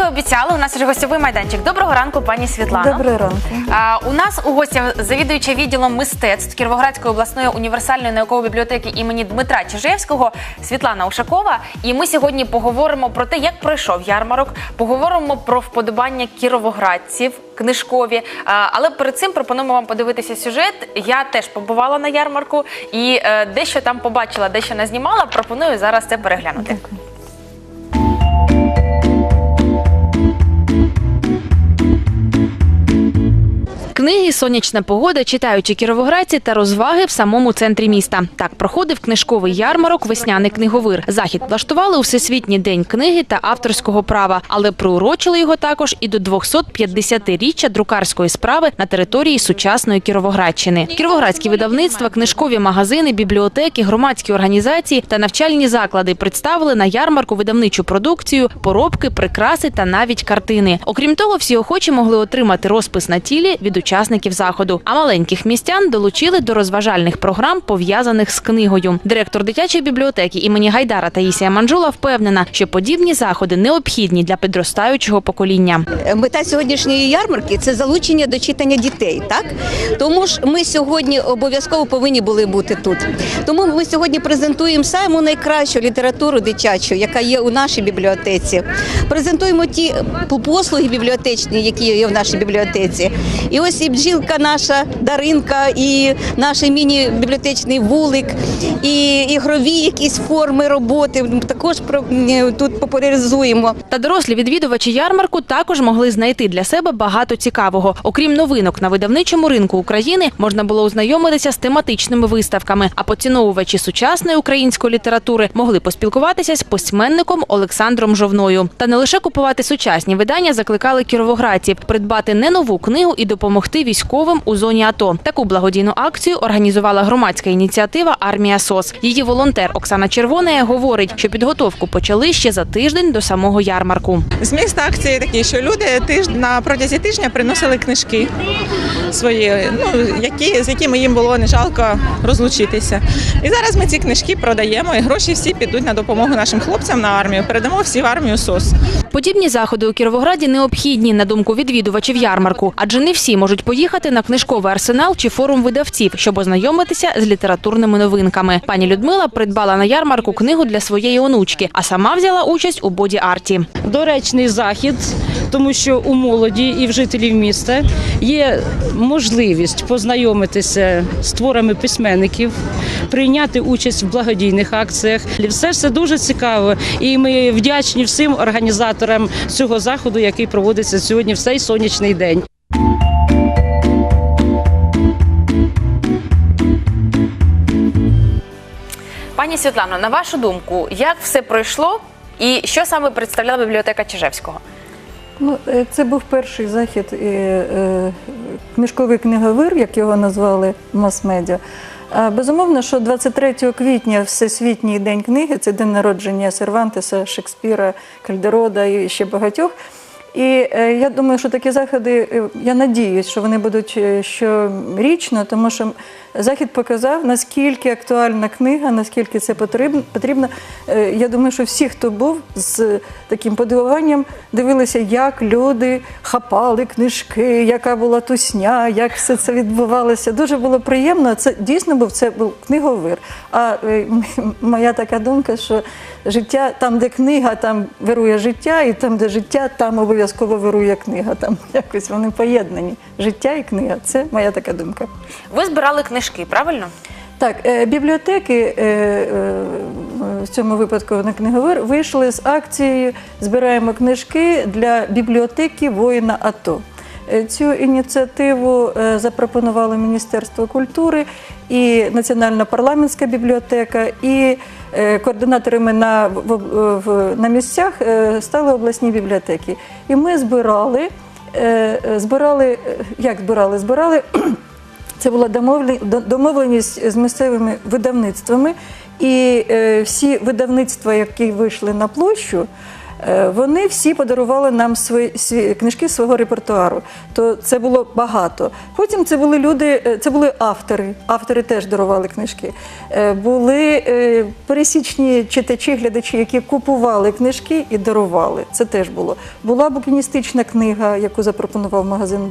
і обіцяли, у нас вже гостьовий майданчик. Доброго ранку, пані Світлано. Доброго ранку. А, у нас у гостях завідуюча відділом мистецтв Кіровоградської обласної універсальної наукової бібліотеки імені Дмитра Чижевського Світлана Ушакова. І ми сьогодні поговоримо про те, як пройшов ярмарок. Поговоримо про вподобання кіровоградців книжкові. А, але перед цим пропонуємо вам подивитися сюжет. Я теж побувала на ярмарку і е, дещо там побачила, дещо не знімала. Пропоную зараз це переглянути. Книги, сонячна погода, читаючи кіровоградці та розваги в самому центрі міста. Так проходив книжковий ярмарок Весняний книговир. Захід влаштували у Всесвітній день книги та авторського права, але приурочили його також і до 250-річчя друкарської справи на території сучасної Кіровоградщини. Кіровоградські видавництва, книжкові магазини, бібліотеки, громадські організації та навчальні заклади представили на ярмарку видавничу продукцію, поробки, прикраси та навіть картини. Окрім того, всі охочі могли отримати розпис на тілі від учасників заходу. А маленьких містян долучили до розважальних програм, пов'язаних з книгою. Директор дитячої бібліотеки імені Гайдара Таїсія Манджула впевнена, що подібні заходи необхідні для підростаючого покоління. Мета сьогоднішньої ярмарки це залучення до читання дітей. Так тому ж ми сьогодні обов'язково повинні були бути тут. Тому ми сьогодні презентуємо саму найкращу літературу дитячу, яка є у нашій бібліотеці. Презентуємо ті послуги бібліотечні, які є в нашій бібліотеці. І ось і бджілка наша Даринка, і наш міні-бібліотечний вулик, і ігрові якісь форми роботи. Також про- тут популяризуємо. Та дорослі відвідувачі ярмарку також могли знайти для себе багато цікавого. Окрім новинок на видавничому ринку України, можна було ознайомитися з тематичними виставками. А поціновувачі сучасної української літератури могли поспілкуватися з письменником Олександром Жовною. Та не лише купувати сучасні видання закликали кіровоградців придбати не нову книгу і допомогти військовим у зоні АТО. Таку благодійну акцію організувала громадська ініціатива Армія СОС. Її волонтер Оксана Червонея говорить, що підготовку почали ще за тиждень до самого ярмарку. Зміст акції такий, що люди на протязі тижня приносили книжки свої, ну які з якими їм було не жалко розлучитися. І зараз ми ці книжки продаємо, і гроші всі підуть на допомогу нашим хлопцям на армію. Передамо всі в армію СОС. Подібні заходи у Кіровограді необхідні на думку відвідувачів ярмарку, адже не всі можуть поїхати на книжковий арсенал чи форум видавців, щоб ознайомитися з літературними новинками. Пані Людмила придбала на ярмарку книгу для своєї онучки, а сама взяла участь у боді арті. доречний захід, тому що у молоді і в жителів міста є можливість познайомитися з творами письменників, прийняти участь в благодійних акціях. Все це дуже цікаво, і ми вдячні всім організаторам цього заходу, який проводиться сьогодні в цей сонячний день. Пані Світлано, на вашу думку, як все пройшло і що саме представляла бібліотека Чижевського? Ну, е, це був перший захід е, е, книжковий книговир, як його назвали мас-медіа. Безумовно, що 23 квітня Всесвітній день книги це день народження Сервантеса, Шекспіра, Кальдерода і ще багатьох. І я думаю, що такі заходи, я надіюсь, що вони будуть щорічно, тому що захід показав, наскільки актуальна книга, наскільки це потрібно. Е, Я думаю, що всі, хто був з таким подивуванням, дивилися, як люди хапали книжки, яка була тусня, як все це відбувалося. Дуже було приємно. Це дійсно був це був книговир. А е, моя така думка, що життя там, де книга, там вирує життя, і там, де життя, там обов'язково вирує книга. Там якось вони поєднані. Життя і книга. Це моя така думка. Ви збирали книжки, правильно? Так, е, бібліотеки е, е, в цьому випадку на книговир вийшли з акцією Збираємо книжки для бібліотеки воїна АТО. Цю ініціативу запропонувало Міністерство культури і Національна парламентська бібліотека, і координаторами на, на місцях стали обласні бібліотеки. І ми збирали, збирали, як збирали? Збирали це була домовле- домовленість з місцевими видавництвами, і е, всі видавництва, які вийшли на площу, Вони всі подарували нам свої, свої книжки свого репертуару. То це було багато. Потім це були люди, е, це були автори. Автори теж дарували книжки. Е, Були е, пересічні читачі, глядачі, які купували книжки і дарували. Це теж було. Була букіністична книга, яку запропонував магазин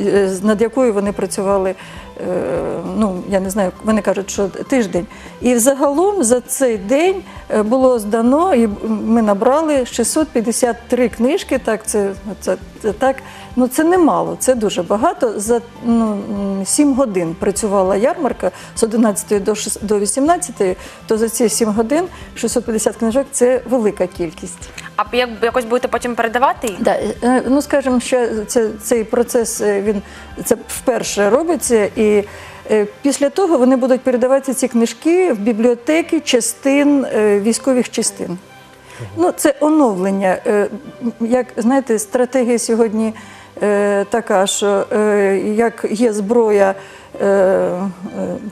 е, над якою вони працювали. Е, Ну, я не знаю, вони кажуть, що тиждень. І взагалом за цей день е, було здано, і ми набрали 653 книжки. Так, це, це, це так. Ну це немало, це дуже багато. За ну, 7 годин працювала ярмарка з 11 до, 6 до 18, то за ці 7 годин 650 книжок це велика кількість. А як якось будете потім передавати їх? Да, е, ну скажімо, що це, цей процес е, він це вперше робиться, і е, після того вони будуть передавати ці книжки в бібліотеки частин е, військових частин. Ну, це оновлення. Е, Як знаєте, стратегія сьогодні е, така, що е, як є зброя е, е,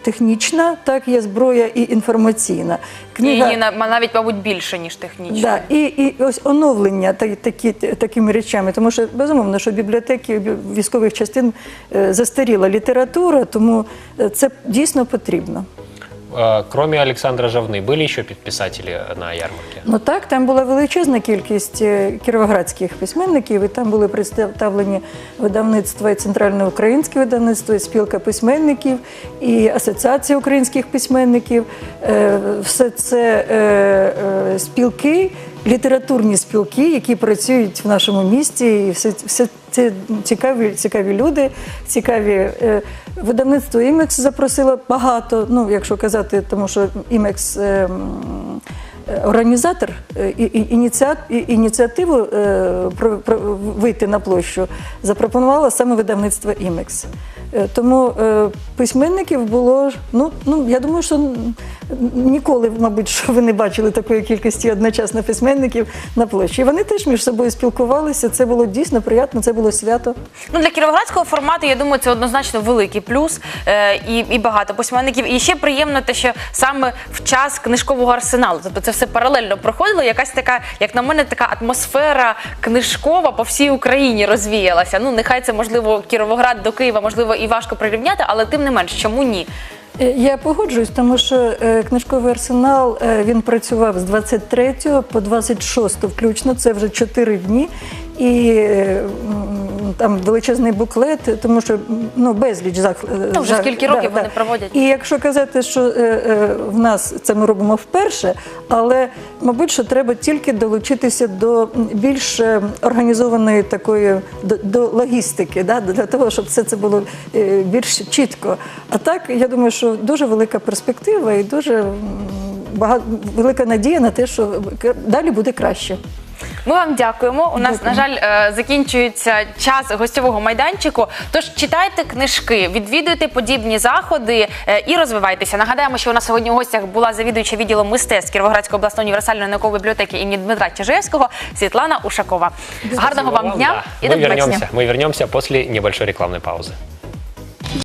технічна, так є зброя і інформаційна. Її І навіть, мабуть, більше, ніж технічна. Да, і, і ось оновлення та- такі, такими речами, тому що безумовно, що бібліотеки військових частин е, застаріла література, тому е, це дійсно потрібно. Э, Кроме Александра Жавны, были еще писатели на ярмарке? Ну так, там була величезна кількість е, кіровоградських письменників, і там були представлені видавництва і центральне українське видавництво, і спілка письменників, і асоціація українських письменників. Е, Все це е, е, спілки, літературні спілки, які працюють в нашому місті. І все, все це цікаві, цікаві люди, цікаві. е, Видавництво Імекс запросило багато. Ну, якщо казати, тому що Імекс. е, Організатор е, і- і- ініціа- і- ініціативу е, вийти на площу запропонувало саме видавництво Імекс. Е, Тому е, письменників було ну, ну я думаю, що ніколи, мабуть, що ви не бачили такої кількості одночасно письменників на площі. І вони теж між собою спілкувалися. Це було дійсно приємно, це було свято. Ну для кіровоградського формату, я думаю, це однозначно великий плюс е, і, і багато письменників. І ще приємно те, що саме в час книжкового арсеналу, тобто це все паралельно проходило. Якась така, як на мене, така атмосфера книжкова по всій Україні розвіялася. Ну нехай це можливо Кіровоград до Києва, можливо, і важко прирівняти, але тим не менш, чому ні? Е, Я погоджуюсь, тому що е, книжковий арсенал е, він працював з 23 по 26 включно. Це вже 4 дні. І там величезний буклет, тому що ну безліч зах... Ну, вже скільки років вони проводять. І якщо казати, що е, е, в нас це ми робимо вперше, але мабуть, що треба тільки долучитися до більш е, організованої такої до, до логістики, да, для того, щоб все це було е, більш чітко. А так, я думаю, що дуже велика перспектива і дуже багато велика надія на те, що далі буде краще. Ми вам дякуємо. У нас, на жаль, е, закінчується час гостьового майданчику. Тож читайте книжки, відвідуйте подібні заходи е, і розвивайтеся. Нагадаємо, що у нас сьогодні у гостях була завідуюча відділом мистецтв Кіровоградської обласної універсальної наукової бібліотеки імені Дмитра Чижевського Світлана Ушакова. Гарного вам дня Да. і мы до побачення. вернемся. Мы вернемся после небольшой рекламной паузы.